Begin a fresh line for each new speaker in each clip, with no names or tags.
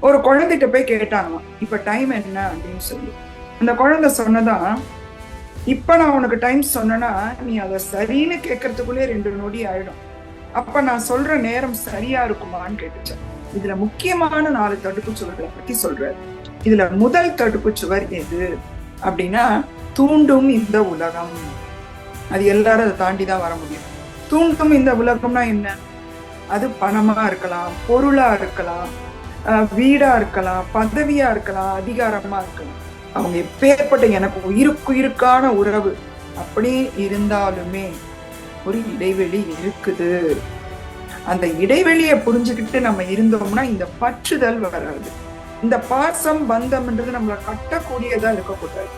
ஒரு குழந்தைகிட்ட போய் கேட்டாங்களாம் இப்ப டைம் என்ன? அப்படின்னு சொல்லி. அந்த குழந்தை சொன்னதான் இப்ப நான் உனக்கு டைம் சொன்னேன்னா நீ அதை சரின்னு கேட்கறதுக்குள்ளே ரெண்டு நொடி ஆயிடும். அப்ப நான் சொல்ற நேரம் சரியா இருக்குமான்னு கேட்டுச்சேன் இதுல முக்கியமான நாலு தடுப்பு சுவர்களை பத்தி சொல்றாரு. இதுல முதல் தடுப்பு சுவர் எது? அப்படின்னா தூண்டும் இந்த உலகம். அது எல்லாரும் அதை தாண்டி தான் வர முடியும். தூண்டும் இந்த உலகம்னா என்ன? அது பணமா இருக்கலாம் பொருளா இருக்கலாம் வீடாக வீடா இருக்கலாம் பதவியா இருக்கலாம் அதிகாரமா இருக்கலாம். அவங்க எப்பேற்பட்ட எனக்கு உயிருக்குயிருக்கான உறவு அப்படி இருந்தாலுமே ஒரு இடைவெளி இருக்குது. அந்த இடைவெளியை புரிஞ்சுக்கிட்டு நம்ம இருந்தோம்னா இந்த பற்றுதல் வராது. இந்த பாசம் பந்தம்ன்றது நம்மளை கட்டக்கூடியதா இருக்கக்கூடாது.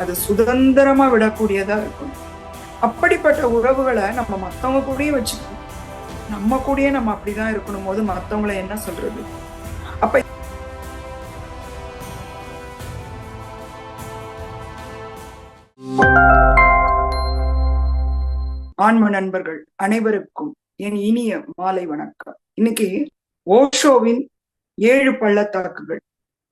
அது சுதந்திரமா விடக்கூடியதா இருக்கணும் அப்படிப்பட்ட உறவுகளை நம்ம மத்தவங்க கூடயே வச்சுக்கணும். நம்ம கூடயே நம்ம அப்படிதான் இருக்கணும் போது மத்தவங்களை என்ன சொல்றது? ஆன்ம நண்பர்கள் அனைவருக்கும் என் இனிய மாலை வணக்கம். இன்னைக்கு ஓஷோவின் ஏழு பள்ளத்தாக்குகள்.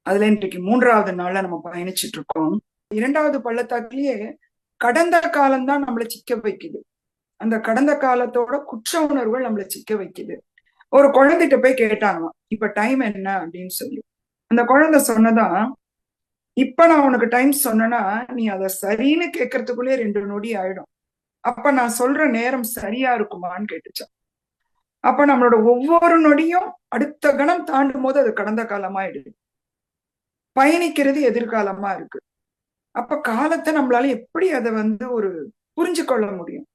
அதுல இன்றைக்கு மூன்றாவது நாள்ல நம்ம பயணிச்சிட்டு இருக்கோம். இரண்டாவது பள்ளத்தாக்குலயே கடந்த காலம்தான் நம்மளை சிக்க வைக்குது. அந்த கடந்த காலத்தோட குற்ற உணர்வுகள் நம்மளை சிக்க வைக்குது. ஒரு குழந்தைகிட்ட போய் கேட்டாங்களாம் இப்ப டைம் என்ன? அப்படின்னு சொல்லி. அந்த குழந்தை சொன்னதான் இப்ப நான் உனக்கு டைம் சொன்னேன்னா நீ அதை சரின்னு கேட்கறதுக்குள்ளே ரெண்டு நொடி ஆயிடும். அப்ப நான் சொல்ற நேரம் சரியா இருக்குமான்னு கேட்டுச்சான் அப்ப நம்மளோட ஒவ்வொரு நொடியும் அடுத்த கணம் தாண்டும் போது அது கடந்த காலமாயிடுது. பயணிக்கிறது எதிர்காலமா இருக்கு. அப்ப காலத்தை நம்மளால எப்படி அதை வந்து ஒரு புரிஞ்சு கொள்ள முடியும்?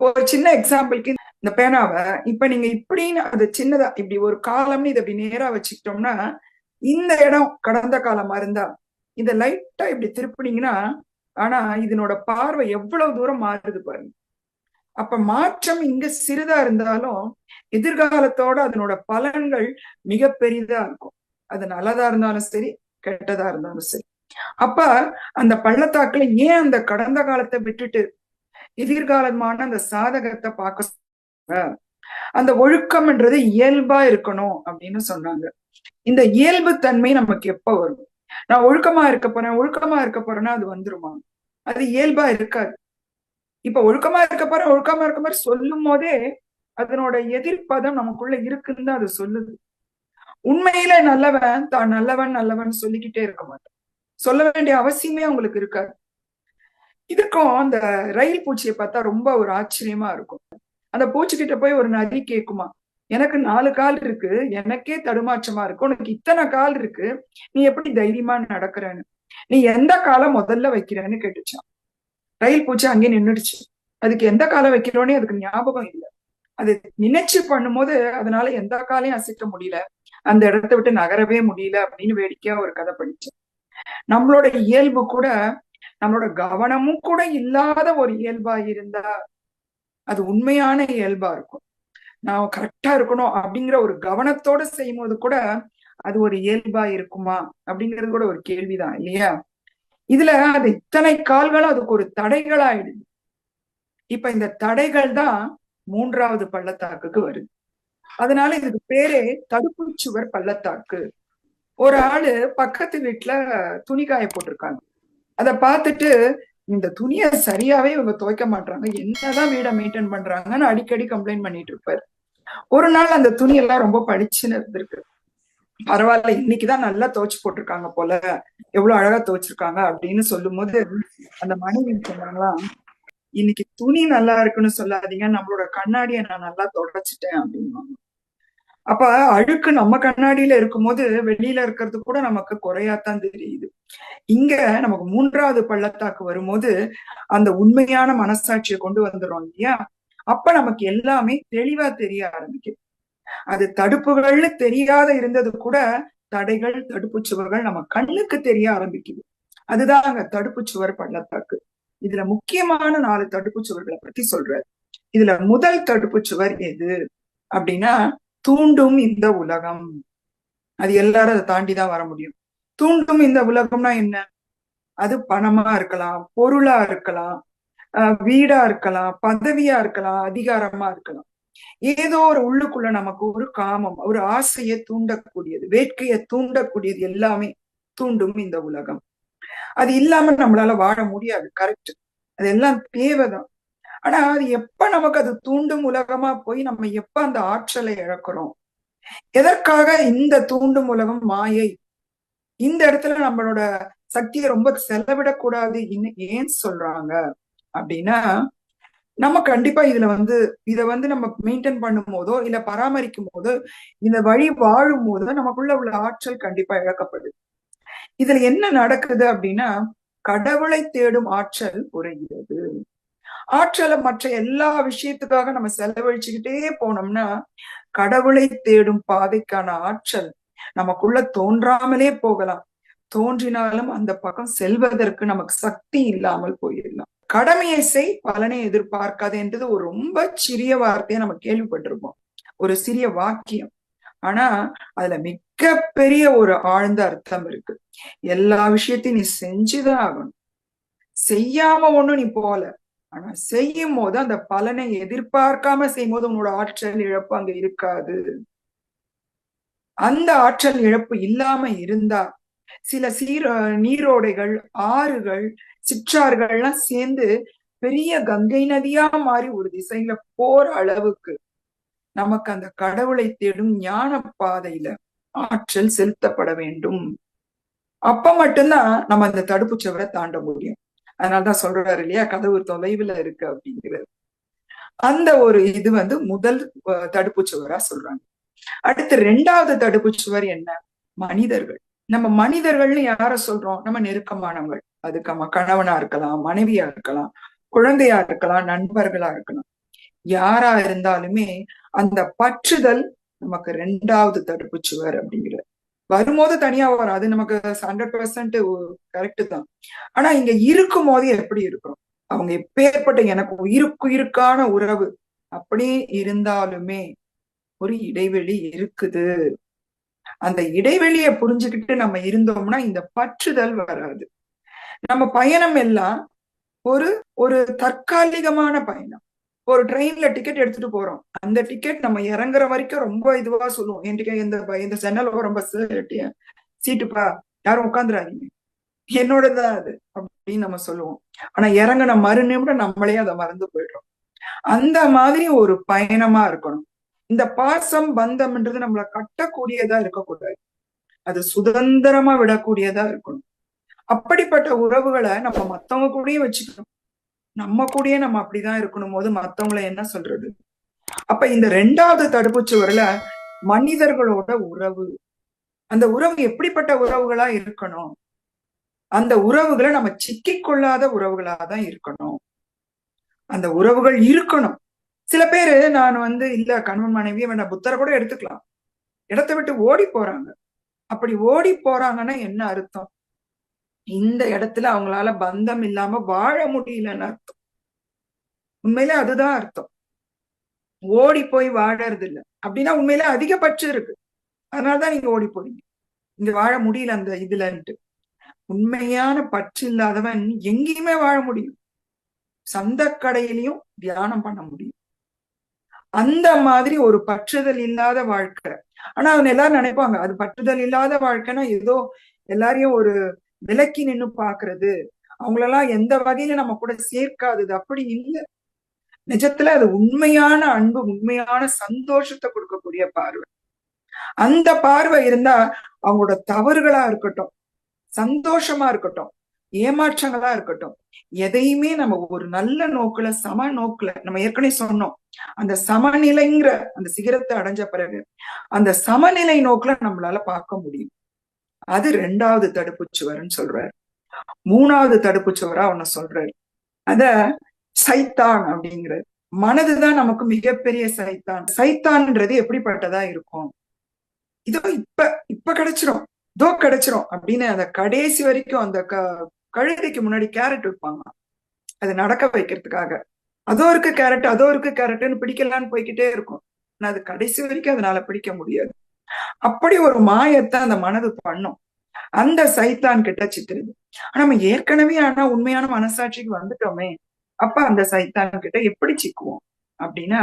ஒரு சின்ன எக்ஸாம்பிளுக்கு இந்த பேனாவை இப்ப நீங்க இப்படின்னு அது சின்னதா இப்படி ஒரு காலம்னு இதை இப்படி நேரா வச்சுக்கிட்டோம்னா இந்த இடம் கடந்த காலமா இருந்தா இதை லைட்டா இப்படி திருப்பினீங்கன்னா ஆனா இதனோட பார்வை எவ்வளவு தூரம் மாறுது பாருங்க. அப்ப மாற்றம் இங்க சிறிதா இருந்தாலும் எதிர்காலத்தோட அதனோட பலன்கள் மிக பெரிதா இருக்கும். அது நல்லதா இருந்தாலும் சரி கெட்டதா இருந்தாலும் சரி. அப்ப அந்த பள்ளத்தாக்குல ஏன் அந்த கடந்த காலத்தை விட்டுட்டு எதிர்காலமான அந்த சாதகத்தை பார்க்க அந்த ஒழுக்கம்ன்றது இயல்பா இருக்கணும் அப்படின்னு சொன்னாங்க. இந்த இயல்பு தன்மை நமக்கு எப்ப வரும்? நான் ஒழுக்கமா இருக்க போறேன் ஒழுக்கமா இருக்க போறேன்னா அது வந்துருமா? அது இயல்பா இருக்காது. இப்ப ஒழுக்கமா இருக்க போறேன் ஒழுக்கமா இருக்க மாதிரி சொல்லும் போதே அதனோட எதிர்ப்பதம் நமக்குள்ள இருக்குன்னு தான் அது சொல்லுது. உண்மையில நல்லவன் தான் நல்லவன் நல்லவன் சொல்லிக்கிட்டே இருக்க மாட்டான். சொல்ல வேண்டிய அவசியமே அவங்களுக்கு இருக்காது. இதுக்கும் அந்த ரயில் பூச்சியை பார்த்தா ரொம்ப ஒரு ஆச்சரியமா இருக்கும். அந்த பூச்சிக்கிட்ட போய் ஒரு நரி கேக்குமா? எனக்கு நாலு கால் இருக்கு எனக்கே தடுமாற்றமா இருக்கு. உனக்கு இத்தனை கால் இருக்கு நீ எப்படி தைரியமா நடக்கிறன்னு? நீ எந்த காலம் முதல்ல வைக்கிறேன்னு கேட்டுச்சான் ரயில் பூச்சி அங்கே நின்றுடுச்சு அதுக்கு எந்த காலம் வைக்கிறோன்னே அதுக்கு ஞாபகம் இல்லை. அது நினைச்சு பண்ணும்போது அதனால எந்த காலையும் அசைக்க முடியல. அந்த இடத்த விட்டு நகரவே முடியல அப்படின்னு வேடிக்கையா ஒரு கதை படிச்சேன் நம்மளோட இயல்பு கூட நம்மளோட கவனமும் கூட இல்லாத ஒரு இயல்பா இருந்தா அது உண்மையான இயல்பா இருக்கும். நான் கரெக்டா இருக்கணும் அப்படிங்கிற ஒரு கவனத்தோட செய்யும் போது கூட அது ஒரு இயல்பா இருக்குமா அப்படிங்கிறது கூட ஒரு கேள்விதான் இல்லையா? இதுல அது இத்தனை கால்களும் அதுக்கு ஒரு தடைகளாயிடுது. இப்ப இந்த தடைகள் தான் மூன்றாவது பள்ளத்தாக்குக்கு வருது. அதனால இதுக்கு பேரே தடுப்பு சுவர் பள்ளத்தாக்கு. ஒரு ஆளு பக்கத்து வீட்டுல துணி காய போட்டிருக்காங்க. அதை பார்த்துட்டு இந்த துணியை சரியாவே இவங்க துவைக்க மாட்டாங்க என்னதான் வீடை மெயின்டைன் பண்றாங்கன்னு அடிக்கடி கம்ப்ளைண்ட் பண்ணிட்டு இருப்பாரு. ஒரு நாள் அந்த துணி எல்லாம் ரொம்ப படிச்சுன்னு இருந்திருக்கு. பரவாயில்ல இன்னைக்குதான் நல்லா துவைச்சு போட்டிருக்காங்க போல. எவ்வளவு அழகா துவைச்சிருக்காங்க அப்படின்னு சொல்லும் போது அந்த மனைவி சொன்னாங்களா இன்னைக்கு துணி நல்லா இருக்குன்னு சொல்லாதீங்க. நம்மளோட கண்ணாடியை நான் நல்லா தொடச்சிட்டேன் அப்படின்னு அப்ப அழுக்கு நம்ம கண்ணாடியில இருக்கும்போது வெளியில இருக்கிறது கூட நமக்கு குறையாத்தான் தெரியுது. இங்க நமக்கு மூன்றாவது பள்ளத்தாக்கு வரும்போது அந்த உண்மையான மனசாட்சியை கொண்டு வந்துடும் இல்லையா? அப்ப நமக்கு எல்லாமே தெளிவா தெரிய ஆரம்பிக்கும். அது தடுப்புகள்னு தெரியாத இருந்தது கூட தடைகள் தடுப்பு சுவர்கள் நம்ம கண்ணுக்கு தெரிய ஆரம்பிக்குது. அதுதான் அங்க தடுப்பு சுவர் பள்ளத்தாக்கு. இதுல முக்கியமான நாலு தடுப்பு சுவர்களை பத்தி சொல்றாரு இதுல முதல் தடுப்பு சுவர் எது? அப்படின்னா தூண்டும் இந்த உலகம். அது எல்லாரும் அதை தாண்டிதான் வர முடியும். தூண்டும் இந்த உலகம்னா என்ன? அது பணமா இருக்கலாம் பொருளா இருக்கலாம் வீடா இருக்கலாம் பதவியா இருக்கலாம் அதிகாரமா இருக்கலாம். ஏதோ ஒரு உள்ளுக்குள்ள நமக்கு ஒரு காமம் ஒரு ஆசையை தூண்டக்கூடியது வேட்கையை தூண்டக்கூடியது எல்லாமே தூண்டும் இந்த உலகம். அது இல்லாம நம்மளால வாழ முடியாது கரெக்ட் அதெல்லாம் தேவைதான். ஆனா அது எப்ப நமக்கு அது தூண்டும் உலகமா போய் நம்ம எப்ப அந்த ஆற்றலை இழக்கிறோம்? எதற்காக இந்த தூண்டும் உலகம் மாயை இந்த இடத்துல நம்மளோட சக்தியை ரொம்ப செலவிடக்கூடாது இன்னும் ஏன் சொல்றாங்க? அப்படின்னா நம்ம கண்டிப்பா இதுல வந்து இத வந்து நம்ம மெயின்டைன் பண்ணும் போதோ இல்ல பராமரிக்கும் போதோ இந்த வழி வாழும் போதோ நமக்குள்ள உள்ள ஆற்றல் கண்டிப்பா இழக்கப்படுது. இதுல என்ன நடக்குது அப்படின்னா கடவுளை தேடும் ஆற்றல் குறைகிறது. ஆற்றலை மற்ற எல்லா விஷயத்துக்காக நம்ம செலவழிச்சுக்கிட்டே போனோம்னா கடவுளை தேடும் பாதைக்கான ஆற்றல் நமக்குள்ள தோன்றாமலே போகலாம். தோன்றினாலும் அந்த பக்கம் செல்வதற்கு நமக்கு சக்தி இல்லாமல் போயிடலாம். கடமையை செய் பலனை எதிர்பார்க்காது என்றது ஒரு ரொம்ப சிறிய வார்த்தையை நம்ம கேள்விப்பட்டிருப்போம். ஒரு சிறிய வாக்கியம். ஆனா அதுல மிக பெரிய ஒரு ஆழ்ந்த அர்த்தம் இருக்கு. எல்லா விஷயத்தையும் நீ செஞ்சுதான் ஆகணும். செய்யாம ஒண்ணும் நீ போல ஆனா செய்யும் போது அந்த பலனை எதிர்பார்க்காம செய்யும் போது உன்னோட ஆற்றல் இழப்பு அங்க இருக்காது. அந்த ஆற்றல் இழப்பு இல்லாம இருந்தா சில சீர நீரோடைகள் ஆறுகள் சிற்றாறுகள்லாம் சேர்ந்து பெரிய கங்கை நதியா மாறி ஒரு திசையில போற அளவுக்கு நமக்கு அந்த கடவுளை தேடும் ஞான பாதையில ஆற்றல் செலுத்தப்பட வேண்டும். அப்ப மட்டும்தான் நம்ம அந்த தடுப்பு சுவரை தாண்ட முடியும். அதனாலதான் சொல்றாரு இல்லையா கதவு தொலைவுல இருக்கு அப்படிங்கிறது. அந்த ஒரு இது வந்து முதல் தடுப்பு சுவரா சொல்றாங்க. அடுத்து ரெண்டாவது தடுப்பு சுவர் என்ன? மனிதர்கள். நம்ம மனிதர்கள்னு யார சொல்றோம்? நம்ம நெருக்கமானவங்கள் அதுக்கு நம்ம கணவனா இருக்கலாம் மனைவியா இருக்கலாம் குழந்தையா இருக்கலாம் நண்பர்களா இருக்கலாம். யாரா இருந்தாலுமே அந்த பற்றுதல் நமக்கு ரெண்டாவது தடுப்பு சுவர் அப்படிங்கிறது வரும்போது தனியா வரும். அது நமக்கு ஹண்ட்ரட் பெர்சன்ட் கரெக்ட் தான். ஆனா இங்க இருக்கும் போது எப்படி இருக்கிறோம்? அவங்க எப்பேற்பட்ட எனக்கு உயிருக்கு உயிருக்கான உறவு. அப்படியே இருந்தாலுமே ஒரு இடைவெளி இருக்குது. அந்த இடைவெளியை புரிஞ்சுக்கிட்டு நம்ம இருந்தோம்னா இந்த பற்றுதல் வராது. நம்ம பயணம் எல்லாம் ஒரு ஒரு தற்காலிகமான பயணம். ஒரு ட்ரெயின்ல டிக்கெட் எடுத்துட்டு போறோம். அந்த டிக்கெட் நம்ம இறங்குற வரைக்கும் ரொம்ப இதுவா சொல்லுவோம். என்கிட்ட இந்த இந்த ஜன்னல் ரொம்ப சீட்டுப்பா யாரும் உட்காந்துடாதீங்க என்னோடதான் அது? அப்படின்னு நம்ம சொல்லுவோம். ஆனா இறங்கின மறு நிமிடம் நம்மளே அதை மறந்து போயிடுறோம். அந்த மாதிரி ஒரு பயணமா இருக்கணும். இந்த பாசம் பந்தம்ன்றது நம்மளை கட்டக்கூடியதா இருக்கக்கூடாது. அது சுதந்திரமா விடக்கூடியதா இருக்கணும். அப்படிப்பட்ட உறவுகளை நம்ம மத்தவங்க கூடயே வச்சுக்கணும். நம்ம கூடயே நம்ம அப்படிதான் இருக்கணும் போது மத்தவங்களை என்ன சொல்றது? அப்ப இந்த ரெண்டாவது தடுப்பு சுவரில் மனிதர்களோட உறவு. அந்த உறவு எப்படிப்பட்ட உறவுகளா இருக்கணும்? அந்த உறவுகளை நம்ம சிக்கிக் கொள்ளாத உறவுகளா தான் இருக்கணும். அந்த உறவுகள் இருக்கணும். சில பேரு நான் வந்து இல்ல கணவன் மனைவியை வேண்டாம் புத்தரை கூட எடுத்துக்கலாம். இடத்தை விட்டு ஓடி போறாங்க. அப்படி ஓடி போறாங்கன்னா என்ன அர்த்தம்? இந்த இடத்துல அவங்களால பந்தம் இல்லாம வாழ முடியலன்னு அர்த்தம். உண்மையில அதுதான் அர்த்தம். ஓடி போய் வாழறது இல்லை. அப்படின்னா உண்மையில அதிகபட்சம் இருக்கு. அதனாலதான் நீங்க ஓடி போறீங்க. இங்க வாழ முடியல அந்த இதுலன்ட்டு. உண்மையான பற்று இல்லாதவன் எங்கேயுமே வாழ முடியும். சந்த கடையிலையும் தியானம் பண்ண முடியும். அந்த மாதிரி ஒரு பற்றுதல் இல்லாத வாழ்க்கை. ஆனா அவங்க எல்லாரும் நினைப்பாங்க அது பற்றுதல் இல்லாத வாழ்க்கைன்னா ஏதோ எல்லாரையும் ஒரு விலக்கி நின்னு பாக்குறது. அவங்களெல்லாம் எந்த வகையில நம்ம கூட சேர்க்காதது அப்படி இல்லை. நிஜத்துல அது உண்மையான அன்பு உண்மையான சந்தோஷத்தை கொடுக்கக்கூடிய பார்வை. அந்த பார்வை இருந்தா அவங்களோட தவறுகளா இருக்கட்டும் சந்தோஷமா இருக்கட்டும் ஏமாற்றங்களா இருக்கட்டும். எதையுமே நம்ம ஒரு நல்ல நோக்குல சம நோக்குல நம்ம ஏற்கனவே சொன்னோம். அந்த சமநிலைங்கிற அந்த சிகரத்தை அடைஞ்ச பிறகு அந்த சமநிலை நோக்குல நம்மளால பார்க்க முடியும். அது ரெண்டாவது தடுப்பு சுவர்ன்னு சொல்றாரு. மூணாவது தடுப்பு சுவரா ஒன்னு சொல்றாரு. அத சைத்தான் அப்படிங்கிறது மனதுதான் நமக்கு மிகப்பெரிய சைத்தான். சைத்தான்ன்றது எப்படிப்பட்டதா இருக்கும்? இதோ இப்ப இப்ப கிடைச்சிரும். இதோ கிடைச்சிரும் அப்படின்னு அந்த கடைசி வரைக்கும் அந்த க கழுதைக்கு முன்னாடி கேரட் வைப்பாங்க. அது நடக்க வைக்கிறதுக்காக. அதோ இருக்கு கேரட் அதோ இருக்கு கேரட்னு பிடிக்கலான்னு போய்கிட்டே இருக்கும். ஆனா அது கடைசி வரைக்கும் அதனால பிடிக்க முடியாது. அப்படி ஒரு மாயத்தை அந்த மனது பண்ணும். அந்த சைத்தான் கிட்ட சித்திருது. ஆனா நம்ம ஏற்கனவே ஆனா உண்மையான மனசாட்சிக்கு வந்துட்டோமே. அப்ப அந்த சைத்தான் கிட்ட எப்படி சிக்குவோம்? அப்படின்னா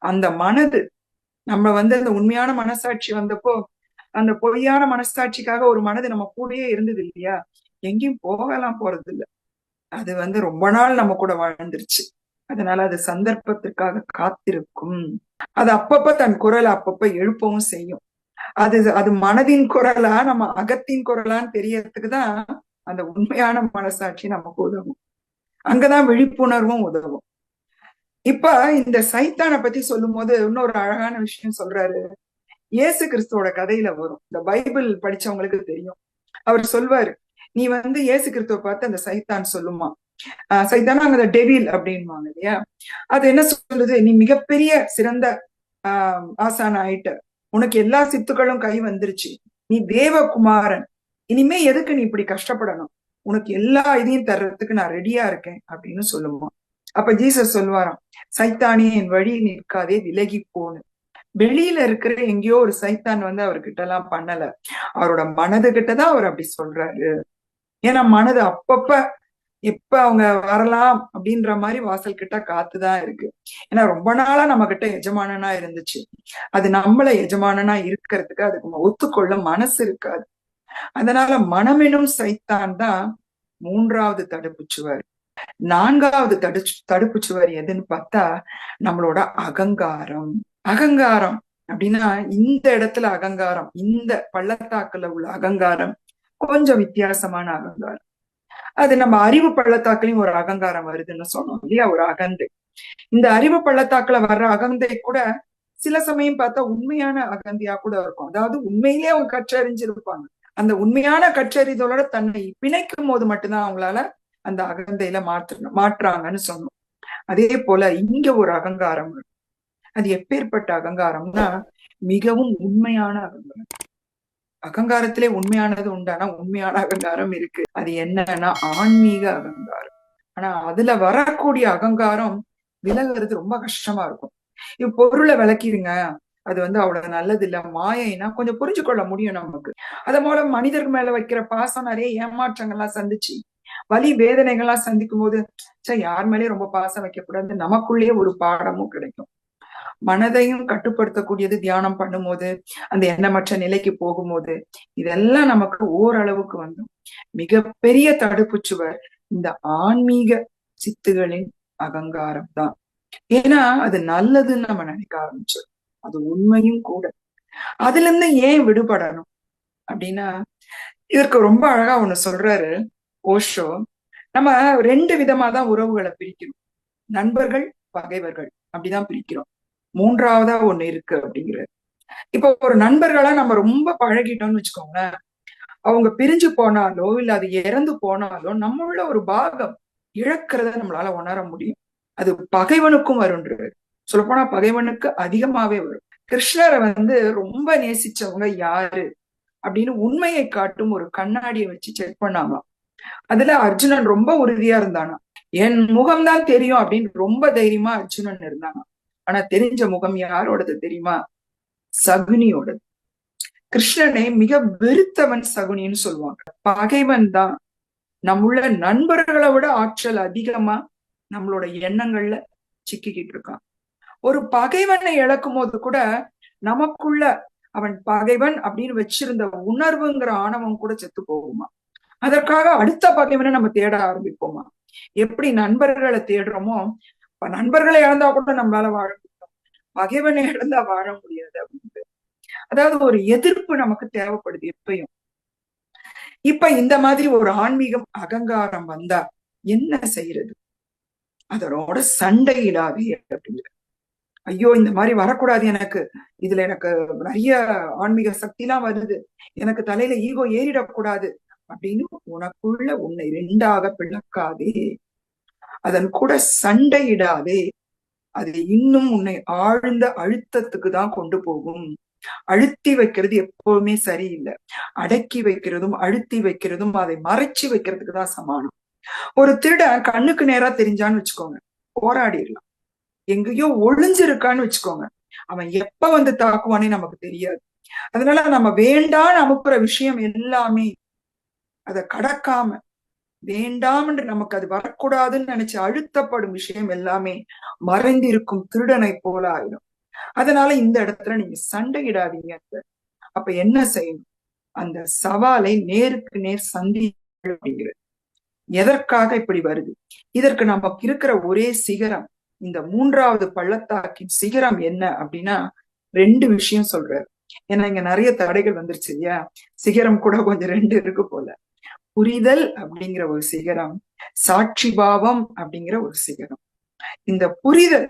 அந்த மனது. நம்ம வந்து அந்த உண்மையான மனசாட்சி வந்தப்போ அந்த பொய்யான மனசாட்சிக்காக ஒரு மனது நம்ம கூடயே இருந்தது இல்லையா? எங்கேயும் போகலாம் போறது இல்லை அது வந்து ரொம்ப நாள் நம்ம கூட வாழ்ந்துருச்சு. அதனால அது சந்தர்ப்பத்திற்காக காத்திருக்கும். அது அப்பப்ப தன் குரலை அப்பப்ப எழுப்பவும் செய்யும். அது அது மனதின் குரலா நம்ம அகத்தின் குரலான்னு தெரியறதுக்கு தான் அந்த உண்மையான மனசாட்சி நமக்கு உதவும். அங்கதான் விழிப்புணர்வும் உதவும். இப்ப இந்த சைத்தானை பத்தி சொல்லும் போது இன்னொரு அழகான விஷயம் சொல்றாரு. இயேசு கிறிஸ்துவோட கதையில வரும். இந்த பைபிள் படிச்சவங்களுக்கு தெரியும். அவர் சொல்வாரு நீ வந்து இயேசு கிறிஸ்துவ பார்த்து அந்த சைத்தான் சொல்லுமா. ஆஹ் அங்க டெவில் அப்படின்வாங்க இல்லையா? அது என்ன சொல்லுது? நீ மிகப்பெரிய சிறந்த ஆஹ் ஆசான ஆயிட்ட. உனக்கு எல்லா சித்துக்களும் கை வந்துருச்சு. நீ தேவகுமாரன். இனிமே எதுக்கு நீ இப்படி கஷ்டப்படணும்? உனக்கு எல்லா இதையும் தர்றதுக்கு நான் ரெடியா இருக்கேன் அப்படின்னு சொல்லுவான் அப்ப ஜீசஸ் சொல்லுவாராம் சைத்தானே என் வழி நிற்காதே விலகி போனு வெளியில இருக்கிற எங்கேயோ ஒரு சைத்தான் வந்து அவர்கிட்ட எல்லாம் பண்ணல. அவரோட மனது கிட்டதான் அவர் அப்படி சொல்றாரு. ஏன்னா மனது அப்பப்ப இப்ப அவங்க வரலாம் அப்படின்ற மாதிரி வாசல் கிட்ட காத்துதான் இருக்கு. ஏன்னா ரொம்ப நாளா நம்ம கிட்ட எஜமானனா இருந்துச்சு. அது நம்மள எஜமானனா இருக்கிறதுக்கு அதுக்கு ஒத்துக்கொள்ள மனசு இருக்காது. அதனால மனமெனும் சைத்தான் தான் மூன்றாவது தடுப்பு சுவர் நான்காவது தடு தடுப்பு சுவர் எதுன்னு பார்த்தா நம்மளோட அகங்காரம். அகங்காரம் அப்படின்னா இந்த இடத்துல அகங்காரம் இந்த பள்ளத்தாக்குல உள்ள அகங்காரம். கொஞ்சம் வித்தியாசமான அகங்காரம். அது நம்ம அறிவு பள்ளத்தாக்குலயும் ஒரு அகங்காரம் வருதுன்னு சொன்னோம் இல்லையா? ஒரு அகந்தை. இந்த அறிவு பள்ளத்தாக்குல வர்ற அகந்தை கூட சில சமயம் பார்த்தா உண்மையான அகந்தியா கூட இருக்கும். அதாவது உண்மையிலேயே அவங்க கற்றறிஞ்சிருப்பாங்க. அந்த உண்மையான கற்றறிதலோட தன்னை பிணைக்கும் போது மட்டும்தான் அவங்களால அந்த அகந்தையில மாற்ற மாற்றாங்கன்னு சொன்னோம். அதே போல இங்க ஒரு அகங்காரம் அது எப்பேற்பட்ட அகங்காரம்னா மிகவும் உண்மையான அகங்காரம் அகங்காரத்திலே உண்மையானது உண்டானா உண்மையான அகங்காரம் இருக்கு. அது என்னன்னா ஆன்மீக அகங்காரம். ஆனா அதுல வரக்கூடிய அகங்காரம் விலகிறது ரொம்ப கஷ்டமா இருக்கும். இப்ப பொருளை விளக்கிடுங்க அது வந்து அவ்வளவு நல்லது இல்ல மாயைனா கொஞ்சம் புரிஞ்சு கொள்ள முடியும் நமக்கு. அது மூலம் மனிதர்கள் மேல வைக்கிற பாசம் நிறைய ஏமாற்றங்கள்லாம் சந்திச்சு வலி வேதனைகள்லாம் சந்திக்கும் போது யார் மேலேயும் ரொம்ப பாசம் வைக்கக்கூடாது நமக்குள்ளேயே ஒரு பாடமும் கிடைக்கும். மனதையும் கட்டுப்படுத்தக்கூடியது தியானம் பண்ணும்போது அந்த எண்ணமற்ற நிலைக்கு போகும்போது இதெல்லாம் நமக்கு ஓரளவுக்கு வந்தும் மிகப்பெரிய தடுப்பு சுவர் இந்த ஆன்மீக சித்துகளின் அகங்காரம் தான். ஏன்னா அது நல்லதுன்னு நம்ம நினைக்க ஆரம்பிச்சோம் அது உண்மையும் கூட. அதுல இருந்து ஏன் விடுபடணும்? அப்படின்னா இதற்கு ரொம்ப அழகா ஒண்ணு சொல்றாரு ஓஷோ. நம்ம ரெண்டு விதமா தான் உறவுகளை பிரிக்கிறோம். நண்பர்கள் பகைவர்கள். அப்படிதான் பிரிக்கிறோம். மூன்றாவதா ஒண்ணு இருக்கு அப்படிங்கிறது. இப்போ ஒரு நண்பர்களா நம்ம ரொம்ப பழகிட்டோம்னு வச்சுக்கோங்களேன் அவங்க பிரிஞ்சு போனாலோ இல்ல அது இறந்து போனாலோ நம்மள ஒரு பாகம் இழக்கிறத நம்மளால உணர முடியும். அது பகைவனுக்கும் வரும்ன்றது சொல்லப்போனா பகைவனுக்கு அதிகமாவே வரும். கிருஷ்ணரை வந்து ரொம்ப நேசிச்சவங்க யாரு? அப்படின்னு உண்மையை காட்டும் ஒரு கண்ணாடியை வச்சு செக் பண்ணாங்களாம். அதுல அர்ஜுனன் ரொம்ப உறுதியா இருந்தானா என் முகம்தான் தெரியும் அப்படின்னு ரொம்ப தைரியமா அர்ஜுனன் இருந்தாங்க ஆனா தெரிஞ்ச முகம் யாரோடது தெரியுமா? சகுனியோடது. கிருஷ்ணனை மிக வெறுத்தவன் சகுனின்னு சொல்லுவாங்க. பகைவன் தான். நம்முள்ள நண்பர்களை விட ஆற்றல் அதிகமா நம்மளோட எண்ணங்கள்ல சிக்கிக்கிட்டு இருக்கான். ஒரு பகைவனை இழக்கும் போது கூட நமக்குள்ள அவன் பகைவன் அப்படின்னு வச்சிருந்த உணர்வுங்கிற ஆணவம் கூட செத்து போகுமா? அதற்காக அடுத்த பகைவனை நம்ம தேட ஆரம்பிப்போமா? எப்படி நண்பர்களை தேடுறோமோ இப்ப நண்பர்களை இழந்தா கூட நம்மளால வாழ முடியும். பகைவனை இழந்தா வாழ முடியாது அப்படின்ட்டு. அதாவது ஒரு எதிர்ப்பு நமக்கு தேவைப்படுது எப்பயும். இப்ப இந்த மாதிரி ஒரு ஆன்மீகம் அகங்காரம் வந்தா என்ன செய்யறது? அதனோட சண்டையிடாதே அப்படிங்கிற ஐயோ இந்த மாதிரி வரக்கூடாது எனக்கு. இதுல எனக்கு நிறைய ஆன்மீக சக்தி எல்லாம் வருது. எனக்கு தலையில ஈகோ ஏறிடக்கூடாது. அப்படின்னு உனக்குள்ள உன்னை ரெண்டாக பிளக்காதே. அதன் கூட சண்டையிடாதே அது இன்னும் உன்னை ஆழ்ந்த அழுத்தத்துக்கு தான் கொண்டு போகும். அழுத்தி வைக்கிறது எப்பவுமே சரியில்லை. அடக்கி வைக்கிறதும் அழுத்தி வைக்கிறதும் அதை மறைச்சு வைக்கிறதுக்கு தான் சமானம். ஒரு திருடன் கண்ணுக்கு நேரா தெரிஞ்சான்னு வச்சுக்கோங்க போராடிடலாம். எங்கேயோ ஒளிஞ்சிருக்கான்னு வச்சுக்கோங்க அவன் எப்ப வந்து தாக்குவானே நமக்கு தெரியாது. அதனால நம்ம வேண்டான்னு அனுப்புற விஷயம் எல்லாமே அதை கடக்காம வேண்டாம் என்று நமக்கு அது வரக்கூடாதுன்னு நினைச்சு அழுத்தப்படும் விஷயம் எல்லாமே மறைந்திருக்கும் திருடனை போல ஆயிடும். அதனால இந்த இடத்துல நீங்க சண்டையிடாதீங்க அப்ப என்ன செய்யணும்? அந்த சவாலை நேருக்கு நேர் சந்தி அப்படிங்கிறது. எதற்காக இப்படி வருது? இதற்கு நமக்கு இருக்கிற ஒரே சிகரம் இந்த மூன்றாவது பள்ளத்தாக்கின் சிகரம் என்ன அப்படின்னா ரெண்டு விஷயம் சொல்றாரு. ஏன்னா இங்க நிறைய தடைகள் வந்துருச்சு இல்லையா? சிகரம் கூட கொஞ்சம் ரெண்டு இருக்கு போல. புரிதல் அப்படிங்கிற ஒரு சிகரம் சாட்சி பாவம் அப்படிங்கிற ஒரு சிகரம். இந்த புரிதல்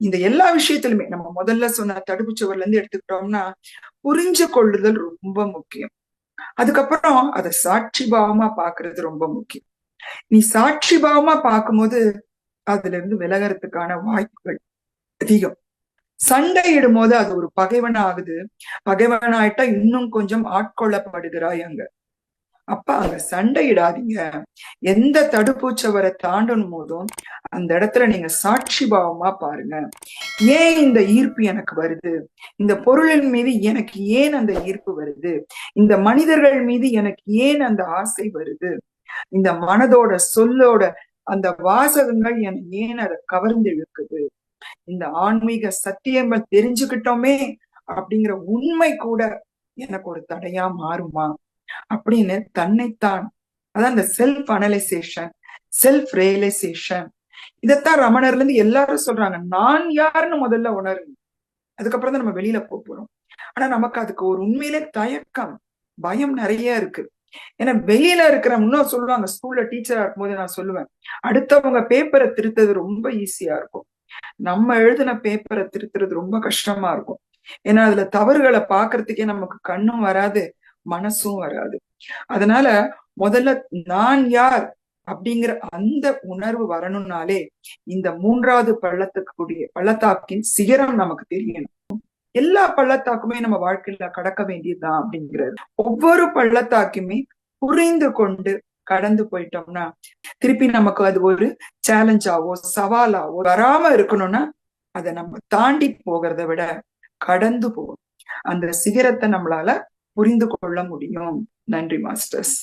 இந்த எல்லா விஷயத்திலுமே நம்ம முதல்ல சொன்ன தடுப்பு சுவர்ல இருந்து எடுத்துக்கிட்டோம்னா புரிஞ்சு கொள்ளுதல் ரொம்ப முக்கியம். அதுக்கப்புறம் அதை சாட்சி பாவமா பாக்குறது ரொம்ப முக்கியம். நீ சாட்சி பாவமா பார்க்கும்போது அதுல இருந்து விலகிறதுக்கான வாய்ப்புகள் அதிகம். சண்டையிடும் போது அது ஒரு பகைவன் ஆகுது பகைவன் ஆயிட்டா இன்னும் கொஞ்சம் ஆட்கொள்ளப்படுகிறாய் அங்க. அப்ப அங்க சண்டையிடாதீங்க. எந்த தடுப்பூச்சவரை தாண்டும் போதும் அந்த இடத்துல நீங்க சாட்சி பாவமா பாருங்க. ஏன் இந்த ஈர்ப்பு எனக்கு வருது? இந்த பொருளின் மீது எனக்கு ஏன் அந்த ஈர்ப்பு வருது? இந்த மனிதர்கள் மீது எனக்கு ஏன் அந்த ஆசை வருது? இந்த மனதோட சொல்லோட அந்த வாசகங்கள் என ஏன் அதை கவர்ந்து இழுக்குது? இந்த ஆன்மீக சத்தியங்கள் தெரிஞ்சுக்கிட்டோமே அப்படிங்கிற உண்மை கூட எனக்கு ஒரு தடையா மாறுமா? அப்படின்னு தன்னைத்தான் அதான் இந்த செல்ஃப் அனலைசேஷன் செல்ஃப் ரியலைசேஷன் இதைத்தான் ரமணர்ல இருந்து எல்லாரும் சொல்றாங்க நான் யாருன்னு முதல்ல உணருங்க. அதுக்கப்புறம் தான் நம்ம வெளியில போறோம். ஆனா நமக்கு அதுக்கு ஒரு உண்மையிலே தயக்கம் பயம் நிறைய இருக்கு. ஏன்னா வெளியில இருக்கிற இன்னும் சொல்லுவாங்க ஸ்கூல்ல டீச்சரா இருக்கும்போது நான் சொல்லுவேன் அடுத்தவங்க பேப்பரை திருத்தது ரொம்ப ஈஸியா இருக்கும். நம்ம எழுதின பேப்பரை திருத்துறது ரொம்ப கஷ்டமா இருக்கும். ஏன்னா அதுல தவறுகளை பாக்குறதுக்கே நமக்கு கண்ணும் வராது. மனசும் வராது. அதனால முதல்ல நான் யார் அப்படிங்கிற அந்த உணர்வு வரணும்னாலே இந்த மூன்றாவது பள்ளத்துக்கு கூடிய பள்ளத்தாக்கின் சிகரம் நமக்கு தெரியணும். எல்லா பள்ளத்தாக்குமே நம்ம வாழ்க்கையில கடக்க வேண்டியதுதான் அப்படிங்கிறது. ஒவ்வொரு பள்ளத்தாக்குமே புரிந்து கொண்டு கடந்து போயிட்டோம்னா திருப்பி நமக்கு அது ஒரு சேலஞ்சாவோ சவாலாவோ வராம இருக்கணும்னா அதை நம்ம தாண்டி போகிறத விட கடந்து போகும் அந்த சிகரத்தை நம்மளால புரிந்து கொள்ள முடியும். நன்றி மாஸ்டர்ஸ்.